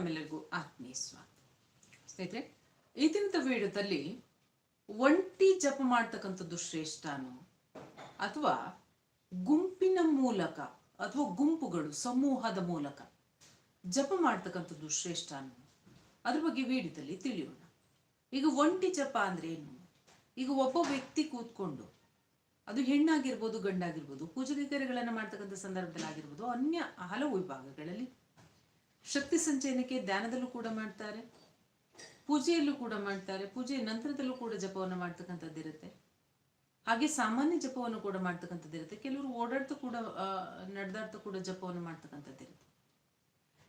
ತಮ್ಮೆಲ್ಲರಿಗೂ ಆತ್ಮೀಯ ಸ್ವಾಗತ ಸ್ನೇಹಿತರೆ, ಈ ವಿಡಿಯೋದಲ್ಲಿ ಒಂಟಿ ಜಪ ಮಾಡ್ತಕ್ಕಂಥದ್ದು ಶ್ರೇಷ್ಠನೋ ಅಥವಾ ಗುಂಪಿನ ಮೂಲಕ ಅಥವಾ ಗುಂಪುಗಳು, ಸಮೂಹದ ಮೂಲಕ ಜಪ ಮಾಡ್ತಕ್ಕಂಥದ್ದು ಶ್ರೇಷ್ಠನೋ ಅದ್ರ ಬಗ್ಗೆ ವಿಡಿಯೋದಲ್ಲಿ ತಿಳಿಯೋಣ. ಈಗ ಒಂಟಿ ಜಪ ಅಂದ್ರೆ ಏನು? ಈಗ ಒಬ್ಬ ವ್ಯಕ್ತಿ ಕೂತ್ಕೊಂಡು, ಅದು ಹೆಣ್ಣಾಗಿರ್ಬೋದು ಗಂಡಾಗಿರ್ಬೋದು ಪೂಜೆ ಮಾಡ್ತಕ್ಕಂಥ ಸಂದರ್ಭದಲ್ಲಿ ಆಗಿರ್ಬೋದು, ಅನ್ಯ ಹಲವು ವಿಭಾಗಗಳಲ್ಲಿ ಶಕ್ತಿ ಸಂಚಯನಕ್ಕೆ ಧ್ಯಾನದಲ್ಲೂ ಕೂಡ ಮಾಡ್ತಾರೆ, ಪೂಜೆಯಲ್ಲೂ ಕೂಡ ಮಾಡ್ತಾರೆ, ಪೂಜೆಯ ನಂತರದಲ್ಲೂ ಕೂಡ ಜಪವನ್ನು ಮಾಡ್ತಕ್ಕಂಥದ್ದಿರುತ್ತೆ ಹಾಗೆ ಸಾಮಾನ್ಯ ಜಪವನ್ನು ಕೂಡ ಮಾಡ್ತಕ್ಕಂಥದ್ದಿರುತ್ತೆ ಕೆಲವರು ಓಡಾಡ್ತು ಕೂಡ ನಡೆದಾಡ್ತು ಕೂಡ ಜಪವನ್ನು ಮಾಡ್ತಕ್ಕಂಥದ್ದಿರುತ್ತೆ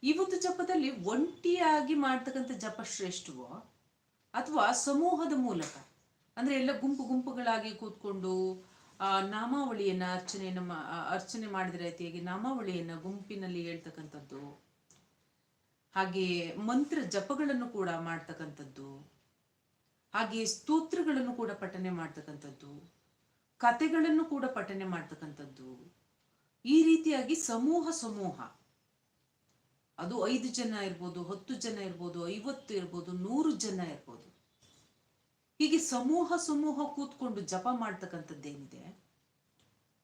ಈ ಒಂದು ಜಪದಲ್ಲಿ ಒಂಟಿಯಾಗಿ ಮಾಡ್ತಕ್ಕಂಥ ಜಪ ಶ್ರೇಷ್ಠವೋ, ಅಥವಾ ಸಮೂಹದ ಮೂಲಕ, ಅಂದ್ರೆ ಎಲ್ಲ ಗುಂಪು ಗುಂಪುಗಳಾಗಿ ಕೂತ್ಕೊಂಡು, ಆ, ನಾಮಾವಳಿಯನ್ನ ಅರ್ಚನೆಯನ್ನ ಅರ್ಚನೆ ಮಾಡಿದ ರೀತಿಯಾಗಿ ನಾಮಾವಳಿಯನ್ನ ಗುಂಪಿನಲ್ಲಿ ಹೇಳ್ತಕ್ಕಂಥದ್ದು ಹಾಗೆ ಮಂತ್ರ ಜಪಗಳನ್ನು ಕೂಡ ಮಾಡ್ತಕ್ಕಂಥದ್ದು. ಹಾಗೆ ಸ್ತೋತ್ರಗಳನ್ನು ಕೂಡ ಪಠನೆ ಮಾಡ್ತಕ್ಕಂಥದ್ದು. ಕತೆಗಳನ್ನು ಕೂಡ ಪಠನೆ ಮಾಡ್ತಕ್ಕಂಥದ್ದು. ಈ ರೀತಿಯಾಗಿ ಸಮೂಹ ಸಮೂಹ. ಅದು ಐದು ಜನ ಇರ್ಬೋದು, ಹತ್ತು ಜನ ಇರ್ಬೋದು, ಐವತ್ತು ಇರ್ಬೋದು, ನೂರು ಜನ ಇರ್ಬೋದು. ಹೀಗೆ ಸಮೂಹ ಸಮೂಹ ಕೂತ್ಕೊಂಡು ಜಪ ಮಾಡ್ತಕ್ಕಂಥದ್ದೇನಿದೆ,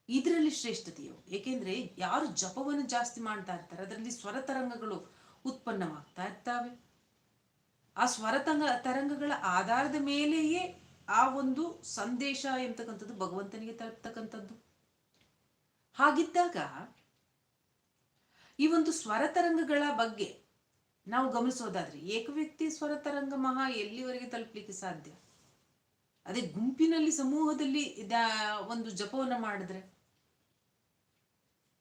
ಇದರಲ್ಲಿ ಶ್ರೇಷ್ಠತೆಯು. ಏಕೆಂದ್ರೆ ಯಾರು ಜಪವನ್ನು ಜಾಸ್ತಿ ಮಾಡ್ತಾ ಇರ್ತಾರೆ, ಅದರಲ್ಲಿ ಸ್ವರ ತರಂಗಗಳು ಉತ್ಪನ್ನವಾಗ್ತಾ ಇರ್ತಾವೆ. ಆ ಸ್ವರ ತರಂಗ ತರಂಗಗಳ ಆಧಾರದ ಮೇಲೆಯೇ ಆ ಒಂದು ಸಂದೇಶ ಎಂತಕ್ಕಂಥದ್ದು ಭಗವಂತನಿಗೆ ತಲುಪ್ತಕ್ಕಂಥದ್ದು. ಹಾಗಿದ್ದಾಗ ಈ ಒಂದು ಸ್ವರ ತರಂಗಗಳ ಬಗ್ಗೆ ನಾವು ಗಮನಿಸೋದಾದ್ರೆ ಏಕ ವ್ಯಕ್ತಿ ಸ್ವರ ತರಂಗ ಮಹಾ ಎಲ್ಲಿವರೆಗೆ ತಲುಪಲಿಕ್ಕೆ ಸಾಧ್ಯ? ಅದೇ ಗುಂಪಿನಲ್ಲಿ ಸಮೂಹದಲ್ಲಿ ಒಂದು ಜಪವನ್ನು ಮಾಡಿದ್ರೆ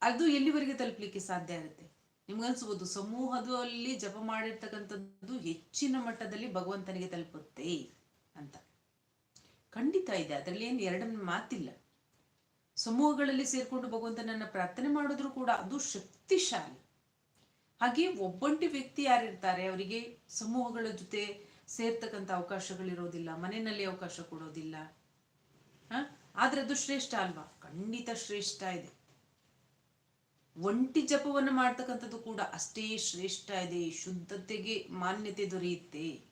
ಅದು ಎಲ್ಲಿವರೆಗೆ ತಲುಪಲಿಕ್ಕೆ ಸಾಧ್ಯ ಇರುತ್ತೆ? ನಿಮ್ಗನ್ಸ್ಬೋದು ಸಮೂಹದಲ್ಲಿ ಜಪ ಮಾಡಿರ್ತಕ್ಕಂಥದ್ದು ಹೆಚ್ಚಿನ ಮಟ್ಟದಲ್ಲಿ ಭಗವಂತನಿಗೆ ತಲುಪುತ್ತೆ ಅಂತ. ಖಂಡಿತ ಇದೆ. ಅದರಲ್ಲಿ ಏನು ಎರಡನ್ನ ಮಾತಿಲ್ಲ. ಸಮೂಹಗಳಲ್ಲಿ ಸೇರಿಕೊಂಡು ಭಗವಂತನನ್ನ ಪ್ರಾರ್ಥನೆ ಮಾಡಿದ್ರು ಕೂಡ ಅದು ಶಕ್ತಿಶಾಲಿ. ಹಾಗೆ ಒಬ್ಬಂಟಿ ವ್ಯಕ್ತಿ ಯಾರಿರ್ತಾರೆ, ಅವರಿಗೆ ಸಮೂಹಗಳ ಜೊತೆ ಸೇರ್ತಕ್ಕಂಥ ಅವಕಾಶಗಳಿರೋದಿಲ್ಲ, ಮನೆಯಲ್ಲಿ ಅವಕಾಶ ಕೊಡೋದಿಲ್ಲ. ಆದ್ರೆ ಅದು ಶ್ರೇಷ್ಠ ಅಲ್ವಾ? ಖಂಡಿತ ಶ್ರೇಷ್ಠ ಇದೆ. ಒಂಟಿ ಜಪವನ್ನು ಮಾಡ್ತಕ್ಕಂಥದ್ದು ಕೂಡ ಅಷ್ಟೇ ಶ್ರೇಷ್ಠ ಇದೆ. ಶುದ್ಧತೆಗೆ ಮಾನ್ಯತೆ ದೊರೆಯುತ್ತೆ.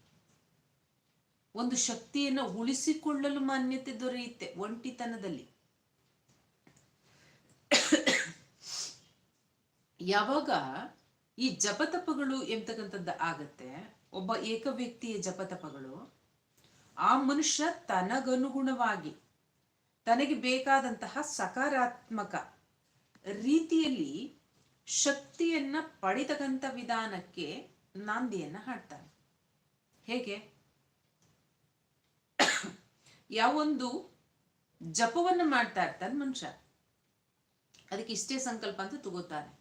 ಒಂದು ಶಕ್ತಿಯನ್ನು ಉಳಿಸಿಕೊಳ್ಳಲು ಮಾನ್ಯತೆ ದೊರೆಯುತ್ತೆ ಒಂಟಿತನದಲ್ಲಿ. ಯಾವಾಗ ಈ ಜಪತಪಗಳು ಎಂತಕ್ಕಂಥದ್ದು ಆಗತ್ತೆ, ಒಬ್ಬ ಏಕ ವ್ಯಕ್ತಿಯ ಜಪತಪಗಳು, ಆ ಮನುಷ್ಯ ತನಗನುಗುಣವಾಗಿ, ತನಗೆ ಬೇಕಾದಂತಹ ಸಕಾರಾತ್ಮಕ ರೀತಿಯಲ್ಲಿ ಶಕ್ತಿಯನ್ನ ಪಡಿತಕ್ಕಂಥ ವಿಧಾನಕ್ಕೆ ನಾಂದಿಯನ್ನ ಹಾಡ್ತಾರೆ. ಹೇಗೆ? ಯಾವೊಂದು ಜಪವನ್ನ ಮಾಡ್ತಾ ಇರ್ತಾನೆ ಮನುಷ್ಯ. ಅದಕ್ಕೆ ಇಷ್ಟೇ ಸಂಕಲ್ಪ ಅಂತ ತಗೋತಾನೆ.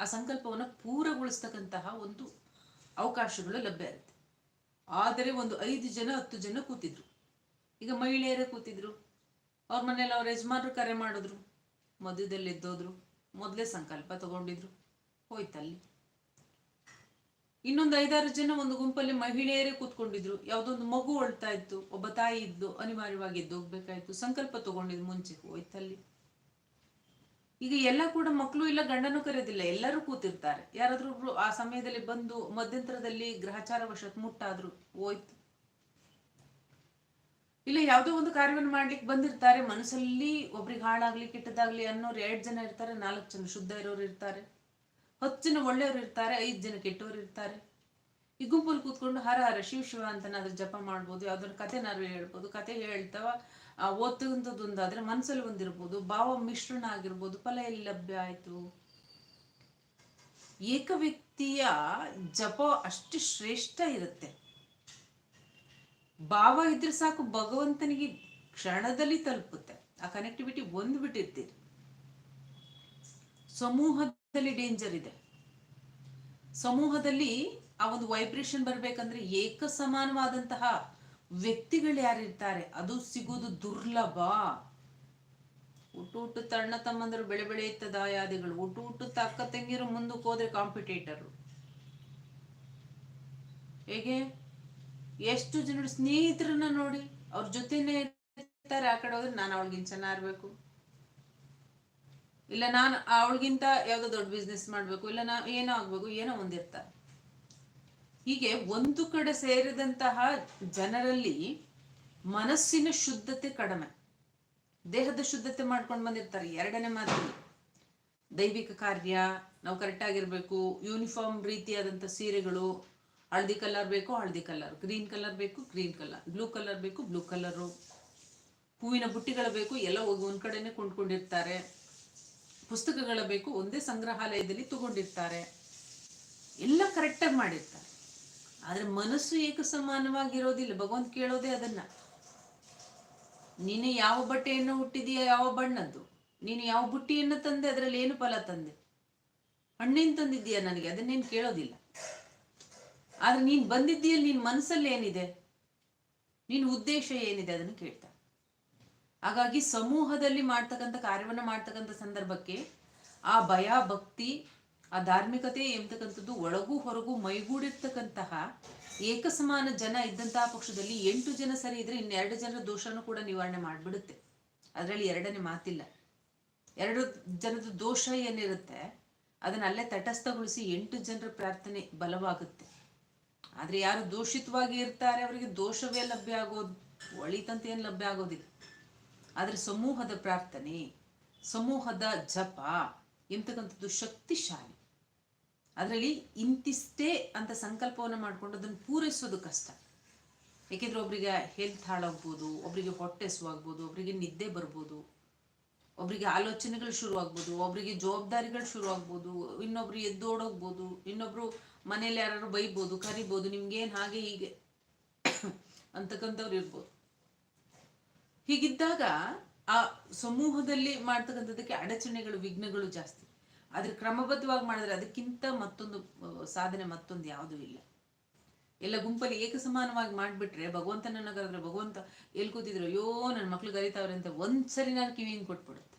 ಆ ಸಂಕಲ್ಪವನ್ನು ಪೂರಗೊಳಿಸ್ತಕ್ಕಂತಹ ಒಂದು ಅವಕಾಶಗಳು ಲಭ್ಯ ಇರುತ್ತೆ. ಆದರೆ ಒಂದು ಐದು ಜನ, ಹತ್ತು ಜನ ಕೂತಿದ್ರು. ಈಗ ಮಹಿಳೆಯರೇ ಕೂತಿದ್ರು. ಅವ್ರ ಮನೇಲಿ ಅವ್ರ ಯಜಮಾನರು ಕರೆ ಮಾಡಿದ್ರು. ಮಧ್ಯದಲ್ಲಿ ಎದ್ದೋದ್ರು ಮೊದಲೇ ಸಂಕಲ್ಪ ತಗೊಂಡಿದ್ರು, ಹೋಯ್ತಲ್ಲಿ. ಇನ್ನೊಂದು ಐದಾರು ಜನ ಒಂದು ಗುಂಪಲ್ಲಿ ಮಹಿಳೆಯರೇ ಕೂತ್ಕೊಂಡಿದ್ರು. ಯಾವ್ದೊಂದು ಮಗು ಅಳ್ತಾ ಇತ್ತು ಒಬ್ಬ ತಾಯಿ ಇದ್ದು ಅನಿವಾರ್ಯವಾಗಿ ಎದ್ದು ಹೋಗ್ಬೇಕಾಯ್ತು, ಸಂಕಲ್ಪ ತಗೊಂಡಿದ್ರು ಮುಂಚೆ, ಹೋಯ್ತಲ್ಲಿ. ಈಗ ಎಲ್ಲ ಕೂಡ ಮಕ್ಕಳು ಇಲ್ಲ, ಗಂಡನೂ ಕರೆಯೋದಿಲ್ಲ ಎಲ್ಲರೂ ಕೂತಿರ್ತಾರೆ. ಯಾರಾದ್ರೂ ಆ ಸಮಯದಲ್ಲಿ ಬಂದು ಮಧ್ಯಂತರದಲ್ಲಿ ಗ್ರಹಚಾರ ವಶತ್ ಮುಟ್ಟಾದ್ರು, ಹೋಯ್ತು. ಇಲ್ಲ, ಯಾವುದೋ ಒಂದು ಕಾರ್ಯವನ್ನು ಮಾಡ್ಲಿಕ್ಕೆ ಬಂದಿರ್ತಾರೆ. ಮನಸ್ಸಲ್ಲಿ ಒಬ್ರಿಗೆ ಹಾಳಾಗ್ಲಿ, ಕೆಟ್ಟದಾಗ್ಲಿ ಅನ್ನೋರು ಎರಡು ಜನ ಇರ್ತಾರೆ, ನಾಲ್ಕು ಜನ ಶುದ್ಧ ಇರೋರು ಇರ್ತಾರೆ. ಹತ್ತು ಜನ ಒಳ್ಳೆಯವರು ಇರ್ತಾರೆ, ಐದು ಜನ ಕೆಟ್ಟವರು ಇರ್ತಾರೆ. ಈ ಗುಂಪಲ್ಲಿ ಕೂತ್ಕೊಂಡು ಹರ ಹರ ಶಿವ ಶಿವ ಅಂತನಾದ್ರೂ ಜಪ ಮಾಡ್ಬೋದು, ಯಾವ್ದಾದ್ರು ಕಥೆನಾದ್ರು ಹೇಳ್ಬೋದು, ಕತೆ ಹೇಳ್ತಾವ, ಆ ಓದ್ತಕ್ಕಂಥದ್ದೊಂದಾದ್ರೆ ಮನಸ್ಸಲ್ಲಿ ಒಂದಿರ್ಬೋದು, ಭಾವ ಮಿಶ್ರಣ ಆಗಿರ್ಬೋದು ಫಲ ಎಲ್ಲಿ ಲಭ್ಯ ಆಯ್ತು? ಏಕ ವ್ಯಕ್ತಿಯ ಜಪ ಅಷ್ಟು ಶ್ರೇಷ್ಠ ಇರುತ್ತೆ. ಭಾವ ಇದ್ರೆ ಸಾಕು ಭಗವಂತನಿಗೆ ಕ್ಷಣದಲ್ಲಿ ತಲುಪುತ್ತೆ. ಆ ಕನೆಕ್ಟಿವಿಟಿ ಒಂದು ಬಿಟ್ಟಿರ್ತೀರಿ. ಸಮೂಹದಲ್ಲಿ ಡೇಂಜರ್ ಇದೆ. ಸಮೂಹದಲ್ಲಿ ಆ ಒಂದು ವೈಬ್ರೇಷನ್ ಬರ್ಬೇಕಂದ್ರೆ ಏಕ ಸಮಾನವಾದಂತಹ ವ್ಯಕ್ತಿಗಳು ಯಾರಿರ್ತಾರೆ? ಅದು ಸಿಗೋದು ದುರ್ಲಭ. ಹುಟ್ಟು ತಣ್ಣ ತಮ್ಮಂದರು ಬೆಳೆ ಬೆಳೆಯುತ್ತ ದಾಯಾದಿಗಳು. ಹುಟ್ಟು ಹುಟ್ಟು ತಕ್ಕ ತಂಗಿರು ಮುಂದಕ್ಕೆ ಹೋದ್ರೆ ಕಾಂಪಿಟೇಟರ್ ಹೇಗೆ? ಎಷ್ಟು ಜನರು ಸ್ನೇಹಿತರನ್ನ ನೋಡಿ ಅವ್ರ ಜೊತೆನೆ ಇರ್ತಾರೆ, ಆ ಕಡೆ ಹೋದ್ರೆ ನಾನು ಅವಳಿಗಿಂತ ಚೆನ್ನಾಗಿರ್ಬೇಕು ಇಲ್ಲ ನಾನು ಅವಳಿಗಿಂತ ಯಾವ್ದೋ ದೊಡ್ಡ ಬಿಸ್ನೆಸ್ ಮಾಡ್ಬೇಕು, ಇಲ್ಲ ನಾ ಏನೋ ಆಗ್ಬೇಕು, ಏನೋ ಒಂದಿರ್ತಾರೆ ಹೀಗೆ ಒಂದು ಕಡೆ ಸೇರಿದಂತಹ ಜನರಲ್ಲಿ ಮನಸ್ಸಿನ ಶುದ್ಧತೆ ಕಡಿಮೆ. ದೇಹದ ಶುದ್ಧತೆ ಮಾಡ್ಕೊಂಡು ಬಂದಿರ್ತಾರೆ, ಎರಡನೇ ಮಾತಲ್ಲಿ ದೈವಿಕ ಕಾರ್ಯ, ನಾವು ಕರೆಕ್ಟ್ ಆಗಿರ್ಬೇಕು ಯೂನಿಫಾರ್ಮ್ ರೀತಿಯಾದಂಥ ಸೀರೆಗಳು ಹಳದಿ ಕಲರ್ ಬೇಕು, ಹಳದಿ ಕಲರ್ ಗ್ರೀನ್ ಕಲರ್ ಬೇಕು ಗ್ರೀನ್ ಕಲರ್ ಬ್ಲೂ ಕಲರ್ ಬೇಕು ಬ್ಲೂ ಕಲರು ಹೂವಿನ ಬುಟ್ಟಿಗಳು ಬೇಕು, ಎಲ್ಲ ಒಂದ್ ಕಡೆನೆ ಕೊಂಡ್ಕೊಂಡಿರ್ತಾರೆ. ಪುಸ್ತಕಗಳ ಬೇಕು, ಒಂದೇ ಸಂಗ್ರಹಾಲಯದಲ್ಲಿ ತಗೊಂಡಿರ್ತಾರೆ. ಎಲ್ಲ ಕರೆಕ್ಟಾಗಿ ಮಾಡಿರ್ತಾರೆ. ಆದರೆ ಮನಸ್ಸು ಏಕ ಸಮಾನವಾಗಿರೋದಿಲ್ಲ ಭಗವಂತ ಕೇಳೋದೇ ಅದನ್ನ. ನೀನು ಯಾವ ಬಟ್ಟೆಯನ್ನು ಹುಟ್ಟಿದೀಯ ಯಾವ ಬಣ್ಣದ್ದು? ನೀನು ಯಾವ ಬುಟ್ಟಿಯನ್ನು ತಂದೆ? ಅದರಲ್ಲಿ ಏನು ಫಲ ತಂದೆ? ಹಣ್ಣಿನ ತಂದಿದ್ದೀಯ ನನಗೆ? ಅದನ್ನೇನು ಕೇಳೋದಿಲ್ಲ. ಆದ್ರೆ ನೀನ್ ಬಂದಿದ್ದೀಯಲ್ಲಿ, ನಿನ್ ಮನಸ್ಸಲ್ಲಿ ಏನಿದೆ? ನಿನ್ ಉದ್ದೇಶ ಏನಿದೆ ಅದನ್ನು ಕೇಳ್ತಾ. ಹಾಗಾಗಿ ಸಮೂಹದಲ್ಲಿ ಮಾಡ್ತಕ್ಕಂಥ ಕಾರ್ಯವನ್ನ ಮಾಡ್ತಕ್ಕಂಥ ಸಂದರ್ಭಕ್ಕೆ ಆ ಭಯ, ಭಕ್ತಿ, ಆ ಧಾರ್ಮಿಕತೆ ಎಂಬತಕ್ಕಂಥದ್ದು ಒಳಗೂ ಹೊರಗೂ ಮೈಗೂಡಿರ್ತಕ್ಕಂತಹ ಏಕಸಮಾನ ಜನ ಇದ್ದಂತಹ ಪಕ್ಷದಲ್ಲಿ ಎಂಟು ಜನ ಸರಿ ಇದ್ರೆ ಇನ್ನೆರಡು ಜನರ ದೋಷನೂ ಕೂಡ ನಿವಾರಣೆ ಮಾಡಿಬಿಡುತ್ತೆ. ಅದರಲ್ಲಿ ಎರಡನೇ ಮಾತಿಲ್ಲ. ಎರಡು ಜನದ ದೋಷ ಏನಿರುತ್ತೆ, ಅದನ್ನ ಅಲ್ಲೇ ತಟಸ್ಥಗೊಳಿಸಿ ಎಂಟು ಜನರ ಪ್ರಾರ್ಥನೆ ಬಲವಾಗುತ್ತೆ. ಆದ್ರೆ ಯಾರು ದೋಷಿತವಾಗಿ ಇರ್ತಾರೆ ಅವರಿಗೆ ದೋಷವೇ ಲಭ್ಯ ಆಗೋದು. ಒಳಿತಂತ ಏನು ಲಭ್ಯ ಆಗೋದಿಲ್ಲ. ಆದರೆ ಸಮೂಹದ ಪ್ರಾರ್ಥನೆ, ಸಮೂಹದ ಜಪ ಎಂತಕ್ಕಂಥದ್ದು ಶಕ್ತಿಶಾಲಿ. ಅದರಲ್ಲಿ ಇಂತಿಷ್ಟೇ ಅಂತ ಸಂಕಲ್ಪವನ್ನು ಮಾಡಿಕೊಂಡು ಅದನ್ನು ಪೂರೈಸೋದು ಕಷ್ಟ. ಯಾಕೆಂದ್ರೆ ಒಬ್ರಿಗೆ ಹೆಲ್ತ್ ಹಾಳಾಗ್ಬೋದು, ಒಬ್ರಿಗೆ ಹೊಟ್ಟೆ ಆಗ್ಬೋದು ಒಬ್ರಿಗೆ ನಿದ್ದೆ ಬರ್ಬೋದು, ಒಬ್ರಿಗೆ ಆಲೋಚನೆಗಳು ಶುರು ಆಗ್ಬೋದು ಒಬ್ರಿಗೆ ಜವಾಬ್ದಾರಿಗಳು ಶುರು ಆಗ್ಬೋದು ಇನ್ನೊಬ್ರು ಎದ್ದೋಡೋಗ್ಬೋದು, ಇನ್ನೊಬ್ರು ಮನೇಲಿ ಯಾರು ಬೈಬೋದು, ಕರಿಬೋದು ನಿಮ್ಗೇನು ಹಾಗೆ ಹೀಗೆ ಅಂತಕ್ಕಂಥವ್ರು ಇರ್ಬೋದು. ಹೀಗಿದ್ದಾಗ ಆ ಸಮೂಹದಲ್ಲಿ ಮಾಡ್ತಕ್ಕಂಥದ್ದಕ್ಕೆ ಅಡಚಣೆಗಳು, ವಿಘ್ನಗಳು ಜಾಸ್ತಿ. ಆದ್ರೆ ಕ್ರಮಬದ್ಧವಾಗಿ ಮಾಡಿದ್ರೆ ಅದಕ್ಕಿಂತ ಮತ್ತೊಂದು ಸಾಧನೆ ಮತ್ತೊಂದು ಯಾವುದೂ ಇಲ್ಲ. ಎಲ್ಲ ಗುಂಪಲ್ಲಿ ಏಕಸಮಾನವಾಗಿ ಮಾಡಿಬಿಟ್ರೆ ಭಗವಂತನನ್ನ ಕರೆದ್ರೆ ಭಗವಂತ ಎಲ್ಲಿ ಕೂತಿದ್ರು ಅಯ್ಯೋ ನನ್ನ ಮಕ್ಳು ಕರಿತಾವ್ರೆ ಅಂತ ಒಂದ್ಸರಿ ನಾನು ಕಿವಿಂಗ್ ಕೊಟ್ಬಿಡುತ್ತೆ.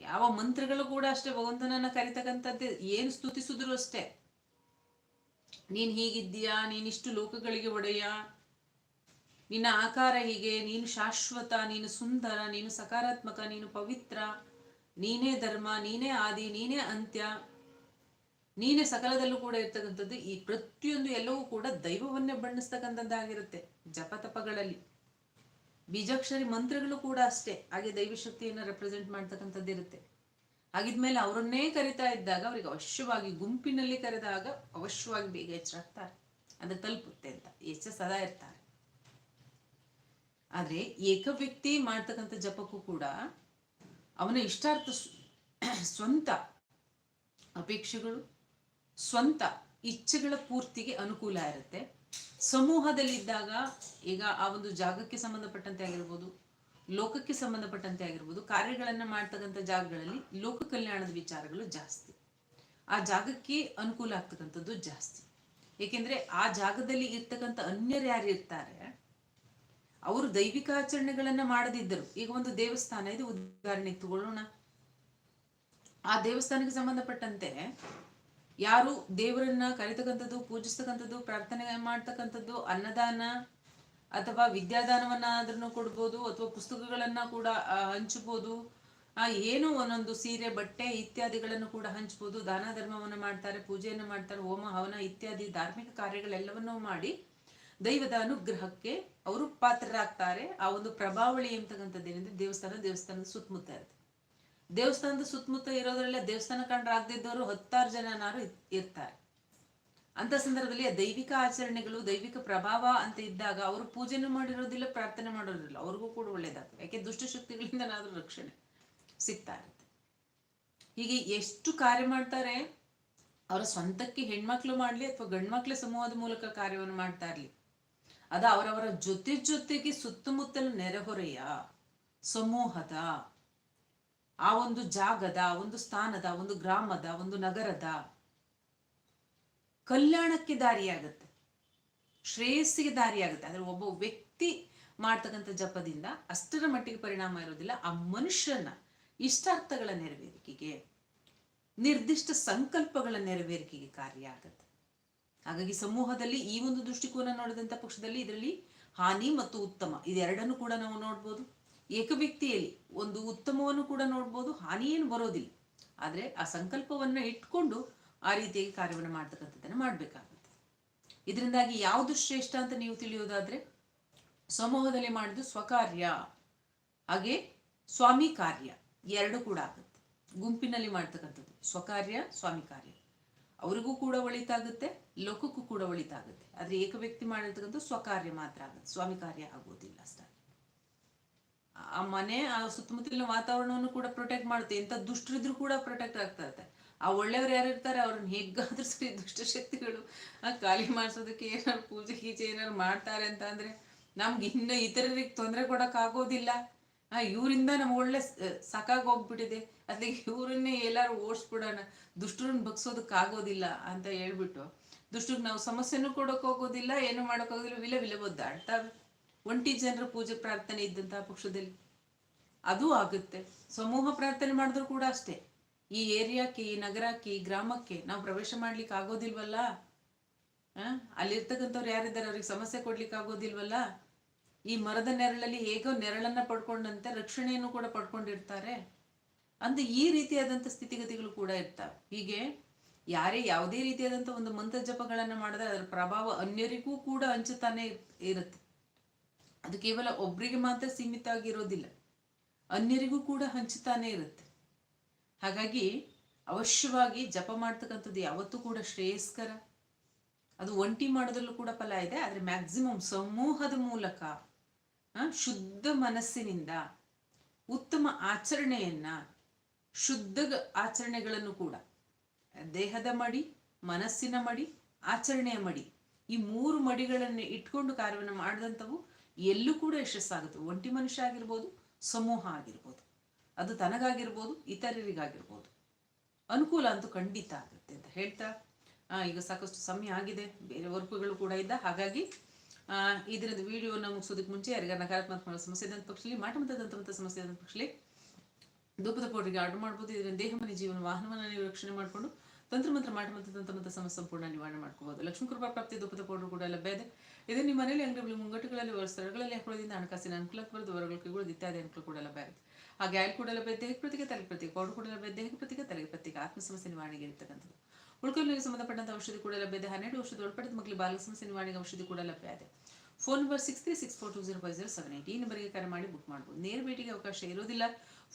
ಯಾವ ಮಂತ್ರಗಳು ಕೂಡ ಅಷ್ಟೇ ಭಗವಂತನನ್ನ ಕರಿತಕ್ಕಂಥದ್ದೇ, ಏನು ಸ್ತುತಿಸಿದ್ರು ಅಷ್ಟೇ. ನೀನ್ ಹೀಗಿದ್ದೀಯಾ ನೀನಿಷ್ಟು ಲೋಕಗಳಿಗೆ ಒಡೆಯ, ನಿನ್ನ ಆಕಾರ ಹೀಗೆ, ನೀನು ಶಾಶ್ವತ, ನೀನು ಸುಂದರ, ನೀನು ಸಕಾರಾತ್ಮಕ, ನೀನು ಪವಿತ್ರ, ನೀನೇ ಧರ್ಮ, ನೀನೇ ಆದಿ, ನೀನೇ ಅಂತ್ಯ, ನೀನೇ ಸಕಲದಲ್ಲೂ ಕೂಡ ಇರ್ತಕ್ಕಂಥದ್ದು, ಈ ಪ್ರತಿಯೊಂದು ಎಲ್ಲವೂ ಕೂಡ ದೈವವನ್ನೇ ಬಣ್ಣಿಸ್ತಕ್ಕಂಥದ್ದಾಗಿರುತ್ತೆ ಜಪತಪಗಳಲ್ಲಿ. ಬೀಜಾಕ್ಷರಿ ಮಂತ್ರಗಳು ಕೂಡ ಅಷ್ಟೇ. ಹಾಗೆ ದೈವ ಶಕ್ತಿಯನ್ನು ರೆಪ್ರೆಸೆಂಟ್ ಮಾಡ್ತಕ್ಕಂಥದ್ದಿರುತ್ತೆ ಹಾಗಿದ್ಮೇಲೆ ಅವರನ್ನೇ ಕರಿತಾ ಇದ್ದಾಗ ಅವ್ರಿಗೆ ಅವಶ್ಯವಾಗಿ ಗುಂಪಿನಲ್ಲಿ ಕರೆದಾಗ ಅವಶ್ಯವಾಗಿ ಬೇಗ ಹೆಚ್ಚಾಗ್ತಾರೆ ಅದು ತಲುಪುತ್ತೆ ಅಂತ. ಎಚ್ಚ ಸದಾ ಇರ್ತಾರೆ. ಆದ್ರೆ ಏಕ ವ್ಯಕ್ತಿ ಮಾಡ್ತಕ್ಕಂಥ ಜಪಕ್ಕೂ ಕೂಡ ಅವನ ಇಷ್ಟಾರ್ಥ ಸ್ವಂತ ಅಪೇಕ್ಷೆಗಳು, ಸ್ವಂತ ಇಚ್ಛೆಗಳ ಪೂರ್ತಿಗೆ ಅನುಕೂಲ ಇರುತ್ತೆ. ಸಮೂಹದಲ್ಲಿದ್ದಾಗ ಈಗ ಆ ಒಂದು ಜಾಗಕ್ಕೆ ಸಂಬಂಧಪಟ್ಟಂತೆ ಆಗಿರ್ಬೋದು, ಲೋಕಕ್ಕೆ ಸಂಬಂಧಪಟ್ಟಂತೆ ಆಗಿರ್ಬೋದು, ಕಾರ್ಯಗಳನ್ನ ಮಾಡ್ತಕ್ಕಂಥ ಜಾಗಗಳಲ್ಲಿ ಲೋಕ ಕಲ್ಯಾಣದ ವಿಚಾರಗಳು ಜಾಸ್ತಿ. ಆ ಜಾಗಕ್ಕೆ ಅನುಕೂಲ ಆಗ್ತಕ್ಕಂಥದ್ದು ಜಾಸ್ತಿ. ಏಕೆಂದ್ರೆ ಆ ಜಾಗದಲ್ಲಿ ಇರ್ತಕ್ಕಂಥ ಅನ್ಯರು ಯಾರು ಇರ್ತಾರೆ, ಅವರು ದೈವಿಕ ಆಚರಣೆಗಳನ್ನ ಮಾಡದಿದ್ದರು. ಈಗ ಒಂದು ದೇವಸ್ಥಾನ, ಇದು ಉದಾಹರಣೆ ತಗೊಳ್ಳೋಣ. ಆ ದೇವಸ್ಥಾನಕ್ಕೆ ಸಂಬಂಧಪಟ್ಟಂತೆ ಯಾರು ದೇವರನ್ನ ಕರಿತಕ್ಕಂಥದ್ದು, ಪೂಜಿಸ್ತಕ್ಕಂಥದ್ದು, ಪ್ರಾರ್ಥನೆ ಮಾಡ್ತಕ್ಕಂಥದ್ದು, ಅನ್ನದಾನ ಅಥವಾ ವಿದ್ಯಾದಾನವನ್ನ ಆದ್ರೂ ಕೊಡ್ಬೋದು ಅಥವಾ ಪುಸ್ತಕಗಳನ್ನ ಕೂಡ ಹಂಚಬಹುದು ಆ, ಏನೋ ಒಂದೊಂದು ಸೀರೆ, ಬಟ್ಟೆ ಇತ್ಯಾದಿಗಳನ್ನು ಕೂಡ ಹಂಚ್ಬೋದು. ದಾನ ಧರ್ಮವನ್ನು ಮಾಡ್ತಾರೆ, ಪೂಜೆಯನ್ನು ಮಾಡ್ತಾರೆ, ಹೋಮ, ಹವನ ಇತ್ಯಾದಿ ಧಾರ್ಮಿಕ ಕಾರ್ಯಗಳೆಲ್ಲವನ್ನೂ ಮಾಡಿ ದೈವದ ಅನುಗ್ರಹಕ್ಕೆ ಅವರು ಪಾತ್ರರಾಗ್ತಾರೆ. ಆ ಒಂದು ಪ್ರಭಾವಳಿ ಅಂತಕ್ಕಂಥದ್ದು ಏನಂದ್ರೆ ದೇವಸ್ಥಾನ, ದೇವಸ್ಥಾನದ ಸುತ್ತಮುತ್ತ ಇರುತ್ತೆ. ದೇವಸ್ಥಾನದ ಸುತ್ತಮುತ್ತ ಇರೋದ್ರಲ್ಲೇ ದೇವಸ್ಥಾನ ಕಂಡ್ರಾಗ್ದಿದ್ದವರು ಹತ್ತಾರು ಜನನಾರು ಇರ್ತಾರೆ. ಅಂತ ಸಂದರ್ಭದಲ್ಲಿ ದೈವಿಕ ಆಚರಣೆಗಳು, ದೈವಿಕ ಪ್ರಭಾವ ಅಂತ ಇದ್ದಾಗ ಅವರು ಪೂಜೆನೂ ಮಾಡಿರೋದಿಲ್ಲ, ಪ್ರಾರ್ಥನೆ ಮಾಡಿರೋದಿಲ್ಲ ಅವ್ರಿಗೂ ಕೂಡ ಒಳ್ಳೇದಾಗ್ತದೆ. ಯಾಕೆ? ದುಷ್ಟಶಕ್ತಿಗಳಿಂದ ನಾದ್ರೂ ರಕ್ಷಣೆ ಸಿಗ್ತಾ ಇರುತ್ತೆ ಹೀಗೆ ಎಷ್ಟು ಕಾರ್ಯ ಮಾಡ್ತಾರೆ? ಅವರ ಸ್ವಂತಕ್ಕೆ ಹೆಣ್ಮಕ್ಳು ಮಾಡ್ಲಿ ಅಥವಾ ಗಂಡ್ಮಕ್ಳ ಸಮೂಹದ ಮೂಲಕ ಕಾರ್ಯವನ್ನು ಮಾಡ್ತಾ ಇರ್ಲಿ. ಅದ ಅವರವರ ಜೊತೆ ಜೊತೆಗೆ ಸುತ್ತಮುತ್ತಲ ನೆರೆಹೊರೆಯ ಸಮೂಹದ ಆ ಒಂದು ಜಾಗದ, ಒಂದು ಸ್ಥಾನದ, ಒಂದು ಗ್ರಾಮದ, ಒಂದು ನಗರದ ಕಲ್ಯಾಣಕ್ಕೆ ದಾರಿಯಾಗುತ್ತೆ. ಶ್ರೇಯಸ್ಸಿಗೆ ದಾರಿಯಾಗುತ್ತೆ. ಅಂದ್ರೆ ಒಬ್ಬ ವ್ಯಕ್ತಿ ಮಾಡ್ತಕ್ಕಂಥ ಜಪದಿಂದ ಅಷ್ಟರ ಮಟ್ಟಿಗೆ ಪರಿಣಾಮ ಇರೋದಿಲ್ಲ. ಆ ಮನುಷ್ಯನ ಇಷ್ಟಾರ್ಥಗಳ ನೆರವೇರಿಕೆಗೆ, ನಿರ್ದಿಷ್ಟ ಸಂಕಲ್ಪಗಳ ನೆರವೇರಿಕೆಗೆ ಕಾರ್ಯ ಆಗುತ್ತೆ ಹಾಗಾಗಿ ಸಮೂಹದಲ್ಲಿ ಈ ಒಂದು ದೃಷ್ಟಿಕೋನ ನೋಡಿದಂತ ಪಕ್ಷದಲ್ಲಿ ಇದರಲ್ಲಿ ಹಾನಿ ಮತ್ತು ಉತ್ತಮ. ಇದೆರಡನ್ನು ಕೂಡ ನಾವು ನೋಡ್ಬೋದು. ಏಕ ವ್ಯಕ್ತಿಯಲ್ಲಿ ಒಂದು ಉತ್ತಮವನ್ನು ಕೂಡ ನೋಡ್ಬೋದು, ಹಾನಿಯೇನು ಬರೋದಿಲ್ಲ. ಆದರೆ ಆ ಸಂಕಲ್ಪವನ್ನ ಇಟ್ಕೊಂಡು ಆ ರೀತಿಯಾಗಿ ಕಾರ್ಯವನ್ನು ಮಾಡ್ತಕ್ಕಂಥದ್ದನ್ನು ಮಾಡಬೇಕಾಗುತ್ತೆ. ಇದರಿಂದಾಗಿ ಯಾವುದು ಶ್ರೇಷ್ಠ ಅಂತ ನೀವು ತಿಳಿಯೋದಾದ್ರೆ, ಸಮೂಹದಲ್ಲಿ ಮಾಡಿದ್ದು ಸ್ವಕಾರ್ಯ, ಹಾಗೆ ಸ್ವಾಮಿ ಕಾರ್ಯ ಎರಡು ಕೂಡ ಆಗುತ್ತೆ. ಗುಂಪಿನಲ್ಲಿ ಮಾಡ್ತಕ್ಕಂಥದ್ದು ಸ್ವಕಾರ್ಯ, ಸ್ವಾಮಿ ಕಾರ್ಯ. ಅವರಿಗೂ ಕೂಡ ಒಳಿತಾಗುತ್ತೆ, ಲೋಕಕ್ಕೂ ಕೂಡ ಒಳಿತಾಗುತ್ತೆ. ಆದರೆ ಏಕ ವ್ಯಕ್ತಿ ಮಾಡಿರ್ತಕ್ಕಂಥ ಸ್ವಕಾರ್ಯ ಮಾತ್ರ ಆಗುತ್ತೆ. ಸ್ವಾಮಿ ಕಾರ್ಯ ಆಗೋದಿಲ್ಲ ಅಷ್ಟೇ. ಆ ಮನೆ, ಆ ಸುತ್ತಮುತ್ತಲಿನ ವಾತಾವರಣವನ್ನು ಕೂಡ ಪ್ರೊಟೆಕ್ಟ್ ಮಾಡುತ್ತೆ. ಎಂತ ದುಷ್ಟರಿದ್ರು ಕೂಡ ಪ್ರೊಟೆಕ್ಟ್ ಆಗ್ತಾ ಆ ಒಳ್ಳೆಯವ್ರು ಯಾರು ಇರ್ತಾರೆ, ಅವ್ರನ್ನ ಹೇಗಾದ್ರೂ ಸರಿ ದುಷ್ಟಶಕ್ತಿಗಳು ಖಾಲಿ ಮಾಡಿಸೋದಕ್ಕೆ ಏನಾದ್ರು ಪೂಜೆ ಗೀಜೆ ಏನಾದ್ರು ಮಾಡ್ತಾರೆ ಅಂತ ಅಂದ್ರೆ ನಮ್ಗೆ ಇನ್ನು ಇತರರಿಗೆ ತೊಂದರೆ ಕೊಡಕ್ ಆಗೋದಿಲ್ಲ. ಆ ಇವರಿಂದ ನಮ್ಗೆ ಒಳ್ಳೆ ಸಾಕಾಗಿ ಹೋಗ್ಬಿಟ್ಟಿದೆ. ಅದ್ಲಿಗೆ ಇವ್ರನ್ನೇ ಎಲ್ಲಾರು ಓಡಿಸ್ಬಿಡೋಣ. ದುಷ್ಟರನ್ನ ಬಗ್ಸೋದಕ್ ಆಗೋದಿಲ್ಲ ಅಂತ ಹೇಳ್ಬಿಟ್ಟು ದುಷ್ಟರಿಗೆ ನಾವು ಸಮಸ್ಯೆನೂ ಕೊಡಕ್ ಹೋಗೋದಿಲ್ಲ, ಏನು ಮಾಡೋಕ್ಕಾಗೋದಿಲ್ಲ ವಿಲ ವಿಲ ಒದ್ದಾಡ್ತಾವೆ ಒಂಟಿ ಜನರ ಪೂಜೆ ಪ್ರಾರ್ಥನೆ ಇದ್ದಂತಹ ಪಕ್ಷದಲ್ಲಿ. ಅದು ಆಗುತ್ತೆ. ಸಮೂಹ ಪ್ರಾರ್ಥನೆ ಮಾಡಿದ್ರು ಕೂಡ ಅಷ್ಟೇ. ಈ ಏರಿಯಾಕ್ಕೆ, ಈ ನಗರಕ್ಕೆ, ಈ ಗ್ರಾಮಕ್ಕೆ ನಾವು ಪ್ರವೇಶ ಮಾಡ್ಲಿಕ್ಕೆ ಆಗೋದಿಲ್ವಲ್ಲ? ಅಲ್ಲಿರ್ತಕ್ಕಂಥವ್ರು ಯಾರಿದ್ದಾರೆ? ಅವ್ರಿಗೆ ಸಮಸ್ಯೆ ಕೊಡ್ಲಿಕ್ಕೆ ಆಗೋದಿಲ್ವಲ್ಲ? ಈ ಮರದ ನೆರಳಲ್ಲಿ ಹೇಗೋ ನೆರಳನ್ನ ಪಡ್ಕೊಂಡಂತೆ ರಕ್ಷಣೆಯನ್ನು ಕೂಡ ಪಡ್ಕೊಂಡಿರ್ತಾರೆ. ಅಂದ್ರೆ ಈ ರೀತಿಯಾದಂಥ ಸ್ಥಿತಿಗತಿಗಳು ಕೂಡ ಇರ್ತವೆ. ಹೀಗೆ ಯಾರೇ ಯಾವುದೇ ರೀತಿಯಾದಂಥ ಒಂದು ಮಂತ್ರ ಜಪಗಳನ್ನ ಮಾಡಿದ್ರೆ ಅದರ ಪ್ರಭಾವ ಅನ್ಯರಿಗೂ ಕೂಡ ಹಂಚುತ್ತಾನೆ ಇರುತ್ತೆ. ಅದು ಕೇವಲ ಒಬ್ಬರಿಗೆ ಮಾತ್ರ ಸೀಮಿತ ಆಗಿರೋದಿಲ್ಲ ಅನ್ಯರಿಗೂ ಕೂಡ ಹಂಚುತ್ತಾನೆ ಇರುತ್ತೆ. ಹಾಗಾಗಿ ಅವಶ್ಯವಾಗಿ ಜಪ ಮಾಡ್ತಕ್ಕಂಥದ್ದು ಯಾವತ್ತೂ ಕೂಡ ಶ್ರೇಯಸ್ಕರ. ಅದು ಒಂಟಿ ಮಾಡೋದ್ರಲ್ಲೂ ಕೂಡ ಫಲ ಇದೆ, ಆದರೆ ಮ್ಯಾಕ್ಸಿಮಮ್ ಸಮೂಹದ ಮೂಲಕ ಶುದ್ಧ ಮನಸ್ಸಿನಿಂದ ಉತ್ತಮ ಆಚರಣೆಯನ್ನ, ಶುದ್ಧ ಆಚರಣೆಗಳನ್ನು ಕೂಡ, ದೇಹದ ಮಡಿ, ಮನಸ್ಸಿನ ಮಡಿ, ಆಚರಣೆಯ ಮಡಿ, ಈ ಮೂರು ಮಡಿಗಳನ್ನು ಇಟ್ಕೊಂಡು ಕಾರ್ಯವನ್ನು ಮಾಡಿದಂಥವು ಎಲ್ಲೂ ಕೂಡ ಯಶಸ್ಸಾಗುತ್ತೆ. ಒಂಟಿ ಮನುಷ್ಯ ಆಗಿರ್ಬೋದು ಸಮೂಹ ಆಗಿರ್ಬೋದು. ಅದು ತನಗಾಗಿರ್ಬೋದು, ಇತರರಿಗಾಗಿರ್ಬೋದು. ಅನುಕೂಲ ಅಂತೂ ಖಂಡಿತ ಆಗುತ್ತೆ ಅಂತ ಹೇಳ್ತಾ ಈಗ ಸಾಕಷ್ಟು ಸಮಯ ಆಗಿದೆ. ಬೇರೆ ವರ್ಕ್ಗಳು ಕೂಡ ಇದ್ದ ಹಾಗಾಗಿ ಇದರದ್ದು ಇದರದ ವಿಡಿಯೋನ ಮುಗಿಸೋದಕ್ಕೆ ಮುಂಚೆ ಯಾರಿಗ ನಕಾರಾತ್ಮಕ ಸಮಸ್ಯೆ ಇದ್ದಂಥ ಪಕ್ಷದಲ್ಲಿ, ಮಾಟ ಮತ್ತು ದಂತಮಂತ ಸಮಸ್ಯೆ ಇದ್ದಂಥ ಪಕ್ಷದಲ್ಲಿ, ಧೂಪದ ಪೌಡ್ರಿಗೆ ಆರ್ಡರ್ ಮಾಡ್ಬೋದು. ಇದರಿಂದ ದೇಹ ಮನೆ ಜೀವನ ವಾಹನವನ್ನು ನೀವು ರಕ್ಷಣೆ ಮಾಡಿಕೊಂಡು ತಂತ್ರ ಮಂತ್ರ ಮಾಟ ಮತ್ತು ದಂತಮಂತ ಸಮಸ್ಯೆ ಸಂಪೂರ್ಣ ನಿವಾರಣೆ ಮಾಡ್ಕೋಬಹುದು ಲಕ್ಷ್ಮೀ ಕೃಪಾ ಪ್ರಾಪ್ತಿ, ಧೂಪದ ಪೌಡರ್ ಕೂಡ ಲಭ್ಯ ಇದೆ. ಇದು ನಿಮ್ಮ ಮನೆಯಲ್ಲಿ ಅಂಗಡಿಗಳು ಮುಂಗಟ್ಟುಗಳಲ್ಲಿ ಸ್ಥಳಗಳಲ್ಲಿ ಹಾಕೊಳ್ಳೋದ್ರಿಂದ ಹಣಕಾಸಿನ ಅನುಕೂಲ ಬರೋದು ವರಗಳು ಕೈಗೊಳ್ಳೋದು ಇತ್ಯಾದಿ ಅನುಕೂಲ ಕೂಡ ಲಭ್ಯ ಆಗುತ್ತೆ. ಹಾಗೆ ಆಯಿಲ್ ಕೂಡ ಲಭ್ಯ, ದೇಹಕ್ಕೆ ಪ್ರತಿಗೆ ತಲೆ ಪ್ರತಿಗೆ ಪೌಡರ್ ಕೂಡ ಲಭ್ಯ, ದೇಹಕ್ಕೆ ಪ್ರತಿಗೆ ತಲೆ ಪ್ರತಿಗೆ ಆತ್ಮ ಸಮಸ್ಯೆ ನಿವಾರಣೆಗೆ ಇರ್ತಕ್ಕಂಥದ್ದು. ಉಳ್ಕೊಳ್ಳಿಗೆ ಸಂಬಂಧಪಟ್ಟಂತ ಔಷಧಿ ಕೂಡ ಲಭ್ಯ ಇದೆ. ಹನ್ನೆರಡು ವರ್ಷದ ಒಳಪಡಿದ ಮಕ್ಕಳಿಗೆ ಬಾಲ ಸಮಸ್ಯೆ ನಿವಾರಣೆಗೆ ಔಷಧಿ ಕೂಡ ಲಭ್ಯ ಇದೆ. Phone number six three six four two zero five zero seven eight ಈ ನಂಬರ್ಗೆ ಕರೆ ಮಾಡಿ ಬುಕ್ ಮಾಡ್ಬೋದು. ನೇರ ಭೇಟಿಗೆ ಅವಕಾಶ ಇರೋದಿಲ್ಲ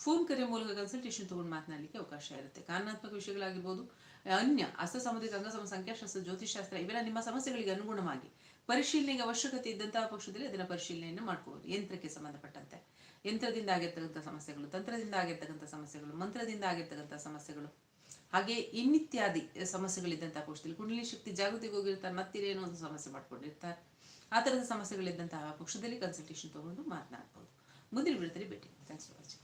ಫೋನ್ ಕರೆ ಮೂಲಕ ಕನ್ಸಲ್ಟೇಷನ್ ತಗೊಂಡು ಮಾತನಾಡಲಿಕ್ಕೆ ಅವಕಾಶ ಇರುತ್ತೆ. ಕಾರಣಾತ್ಮಕ ವಿಷಯಗಳಾಗಿರ್ಬೋದು ಅನ್ಯ ಅಸ್ತ ಸಾಮುದಾಯಿಕ ಅಂಗಸಮ ಸಂಖ್ಯಾಶಾಸ್ತ್ರ ಜ್ಯೋತಿಷಾಸ್ತ್ರ ಇವೆಲ್ಲ ನಿಮ್ಮ ಸಮಸ್ಯೆಗಳಿಗೆ ಅನುಗುಣವಾಗಿ ಪರಿಶೀಲನೆಗೆ ಅವಶ್ಯಕತೆ ಇದ್ದಂತಹ ಪಕ್ಷದಲ್ಲಿ ಅದನ್ನ ಪರಿಶೀಲನೆಯನ್ನು ಮಾಡ್ಕೋಬಹುದು ಯಂತ್ರಕ್ಕೆ ಸಂಬಂಧಪಟ್ಟಂತೆ. ಯಂತ್ರದಿಂದ ಆಗಿರ್ತಕ್ಕಂಥ ಸಮಸ್ಯೆಗಳು, ತಂತ್ರದಿಂದ ಆಗಿರ್ತಕ್ಕಂಥ ಸಮಸ್ಯೆಗಳು, ಮಂತ್ರದಿಂದ ಆಗಿರ್ತಕ್ಕಂಥ ಸಮಸ್ಯೆಗಳು. ಹಾಗೆ ಇನ್ನಿತ್ಯಾದಿ ಸಮಸ್ಯೆಗಳಿದ್ದಂಥ ಪಕ್ಷದಲ್ಲಿ ಕುಂಡಲಿ ಶಕ್ತಿ ಜಾಗೃತಿಗೆ ಹೋಗಿರ್ತಾರೆ ಮತ್ತಿರೇನೋ ಒಂದು ಸಮಸ್ಯೆ ಮಾಡ್ಕೊಂಡಿರ್ತಾರೆ. ಆ ಥರದ ಸಮಸ್ಯೆಗಳಿದ್ದಂತಹ ಪಕ್ಷದಲ್ಲಿ ಕನ್ಸಲ್ಟೇಷನ್ ತಗೊಂಡು ಮಾತನಾಡ್ಬೋದು. ಮುಂದಿನ ಬಿಡ್ತಾರೆ ಭೇಟಿ ಥ್ಯಾಂಕ್ಸ್ ಫಾರ್ ವಾಚಿಂಗ್